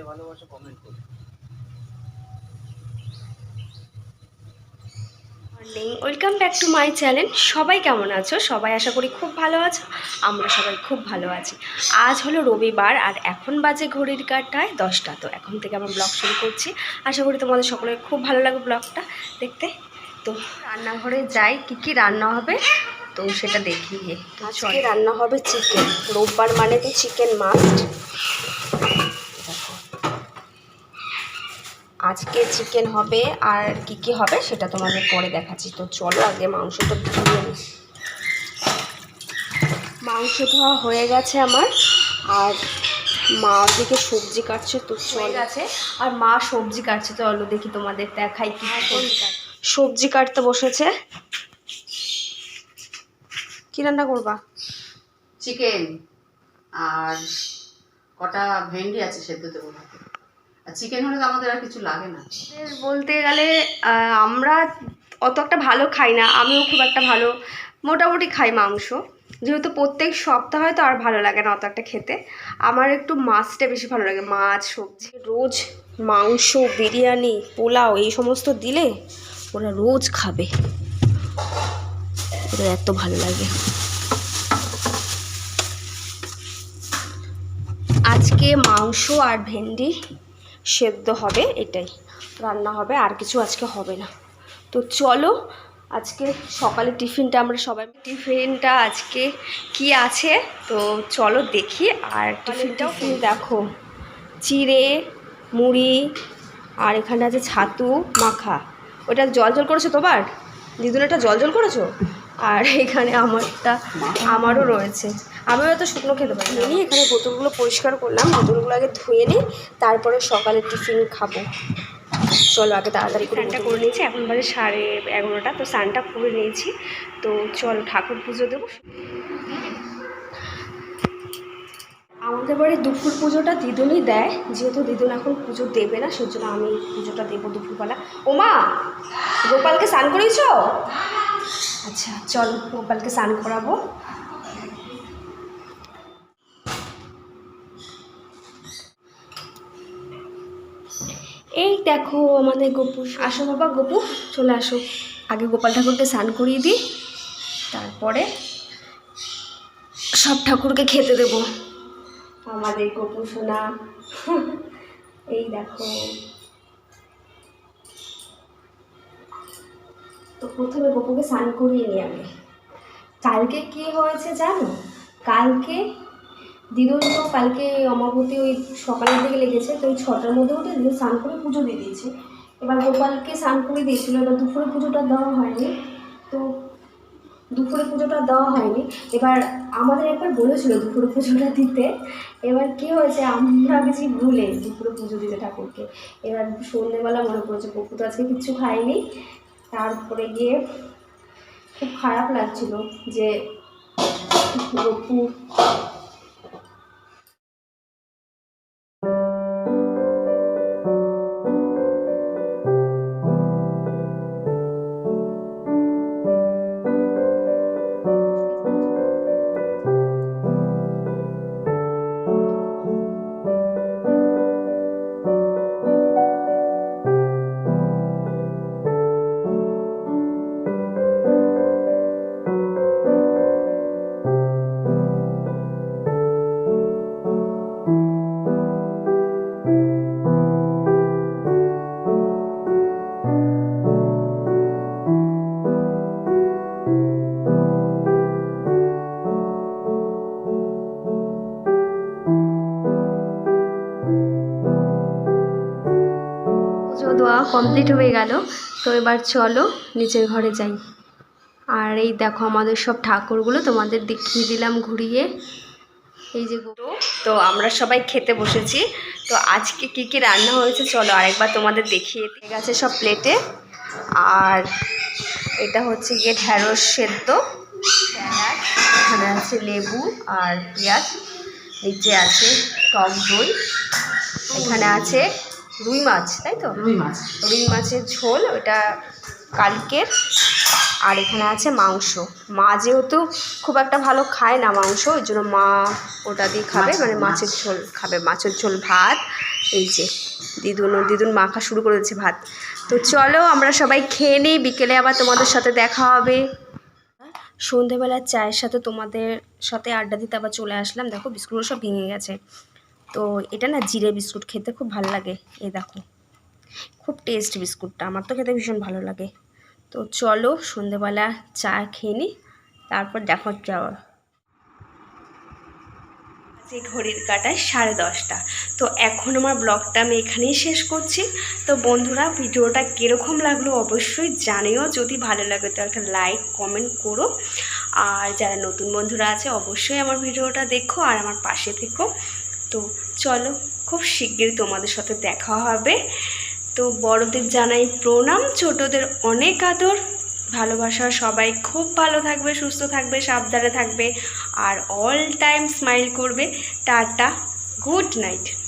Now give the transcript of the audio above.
খেতে ভালোবাসো কমেন্ট করো। Morning welcome back to my channel সবাই কেমন আছো? সবাই আশা করি খুব ভালো আছো। আমরা সবাই খুব ভালো আছি। আজ হলো রবিবার আর এখন বাজে ঘড়ির কাটায় দশটা। তো এখন থেকে আমার ব্লগ শুরু করছি। আশা করি তোমাদের সকলের খুব ভালো লাগে ব্লগটা দেখতে। তো রান্নাঘরে যাই কি কি রান্না হবে? তো সেটা দেখি। আজকে রান্না হবে চিকেন রোববার মানে তো চিকেন মাস্ট আজকে চিকেন হবে আর কি কি হবে সেটা তোমাদের পরে দেখাচ্ছি। তো চলো আগে মাংসটা ধুয়ে নিই। মাংস ধোয়া হয়ে গেছে আমার। আর মা ওদিকে সবজি কাটছে তো হয়ে গেছে। আর মা সবজি কাটছে তো চলো দেখি তোমাদের দেখাই কি সবজি সবজি কাটতে বসেছে। কি রান্না করবা? চিকেন আর কটা ভেন্ডি আছে সেদ্ধ দেবো চিকেন হলে আমাদের আর কিছু লাগে না। বলতে গেলে আমরা অত একটা ভালো খাই না, আমিও খুব একটা ভালো, মোটামুটি খাই মাংস। যেহেতু প্রত্যেক সপ্তাহে তো আর ভালো লাগে না অত একটা খেতে। আমার একটু মাছটা বেশি ভালো লাগে, মাছ, সবজি। রোজ মাংস, বিরিয়ানি, পোলাও, এই সমস্ত দিলে ওরা রোজ খাবে। ওদের এত ভালো লাগে। আজকে মাংস আর ভেন্ডি সেদ্ধ হবে এটাই। রান্না হবে আর কিছু আজকে হবে না। তো চলো আজকে সকালে টিফিনটা আমরা সবাই টিফিনটা আজকে কি আছে? তো চলো দেখি আর টিফিনটাও তুমি দেখো চিড়ে মুড়ি আর এখানে আছে ছাতু মাখা। ওটা জল জল করেছ তোমার? দিদুন এটা জল জল করেছ? আর এখানে আমারটা আমারও রয়েছে। আমিও তো শুকনো খেতে পারি না। এখানে বোতলগুলো পরিষ্কার করলাম বোতলগুলো আগে ধুয়ে নিই তারপরে সকালে টিফিন খাব। চলো আগে তাড়াতাড়ি করে স্নানটা করে নিয়েছি এখন বাজে সাড়ে এগারোটা তো স্নানটা করে নিয়েছি। তো চলো ঠাকুর পুজো দেবো। আমাদের বাড়ি দুপুর পুজোটা দিদুনই দেয় যেহেতু দিদুন এখন পুজো দেবে না সেজন্য আমি পুজোটা দেবো দুপুরবেলা। ও মা গোপালকে স্নান করিয়েছো? আচ্ছা চল গোপালকে স্নান করাবো। এই দেখো আমাদের গপু, আসো বাবা গপু, চলে আসো। আগে গোপাল ঠাকুরকে স্নান করিয়ে দিই, তারপরে সব ঠাকুরকে খেতে দেবো। আমাদের গপু সোনা, এই দেখো। তো প্রথমে গপুকে স্নান করিয়ে নিই আগে কালকে কি হয়েছে জানো? কালকে দিদুন তো কালকে অমাবতী ওই সকালের দিকে লেগেছে, তো ওই ছটার মধ্যে উঠে দিদুন স্নান করে পুজো দিয়ে দিয়েছে। এবার গোপালকে স্নান করে দিয়েছিল, এবার দুপুরে পুজোটা দেওয়া হয়নি। তো দুপুরে পুজোটা দেওয়া হয়নি। এবার আমাদের একবার বলেছিল দুপুরে পুজোটা দিতে। এবার কি হয়েছে, আমরা গেছি ভুলে দুপুরে পুজো দিতে ঠাকুরকে। এবার সন্ধ্যেবেলা মনে পড়েছে, পপু তো আজকে কিচ্ছু খায়নি। তারপরে গিয়ে খুব খারাপ লাগছিল যে গপু কমপ্লিট হয়ে গেল। তো এবার চলো নিচের ঘরে যাই। আর এই দেখো আমাদের সব ঠাকুরগুলো তোমাদের দেখিয়ে দিলাম ঘুরিয়ে। এই যে গরু তো আমরা সবাই খেতে বসেছি। তো আজকে কি কি রান্না হয়েছে চলো আরেকবার তোমাদের দেখিয়ে দিয়ে গেছে সব প্লেটে। আর এটা হচ্ছে গিয়ে ঢ্যাঁড়স সেদ্ধ। এখানে আছে লেবু আর পেঁয়াজ। নিচে আছে টক দই। এখানে আছে রুই মাছ তাই তো? রুই মাছ। রুই মাছের ঝোল ওটা কালকের। আর এখানে আছে মাংস। মা যেহেতু খুব একটা ভালো খায় না মাংস ওই জন্য মা ওটা দিয়ে খাবে মানে মাছের ঝোল খাবে মাছের ঝোল ভাত। এই যে দিদুন দিদুন মাখা শুরু করে দিচ্ছে ভাত। তো চলো আমরা সবাই খেয়ে নিই বিকেলে আবার তোমাদের সাথে দেখা হবে। সন্ধেবেলার চায়ের সাথে তোমাদের সাথে আড্ডা দিতে আবার চলে আসলাম। দেখো বিস্কুটগুলো সব ভেঙে গেছে। তো এটা না জিরে বিস্কুট খেতে খুব ভালো লাগে, এই দেখো। খুব টেস্ট বিস্কুটটা, আমার তো খেতে ভীষণ ভালো লাগে। তো চলো সন্ধেবেলা চা খেয়ে নিই তারপর দেখো আবার যে ঘড়ির কাটায় সাড়ে দশটা। তো এখন আমার ব্লগটা আমি এখানেই শেষ করছি। তো বন্ধুরা, ভিডিওটা কীরকম লাগল অবশ্যই জানিও। যদি ভালো লাগে তো একটা লাইক কমেন্ট করো। আর যারা নতুন বন্ধুরা আছে, অবশ্যই আমার ভিডিওটা দেখো আর আমার পাশে থেকো। তো চলো, খুব শিগগিরই তোমাদের সাথে দেখা হবে। তো বড়দের জানাই প্রণাম, ছোটদের অনেক আদর। ভালোবাসা, সবাই খুব ভালো থাকবে, সুস্থ থাকবে, সাবধানে থাকবে। আর অল টাইম স্মাইল করবে। Tata good night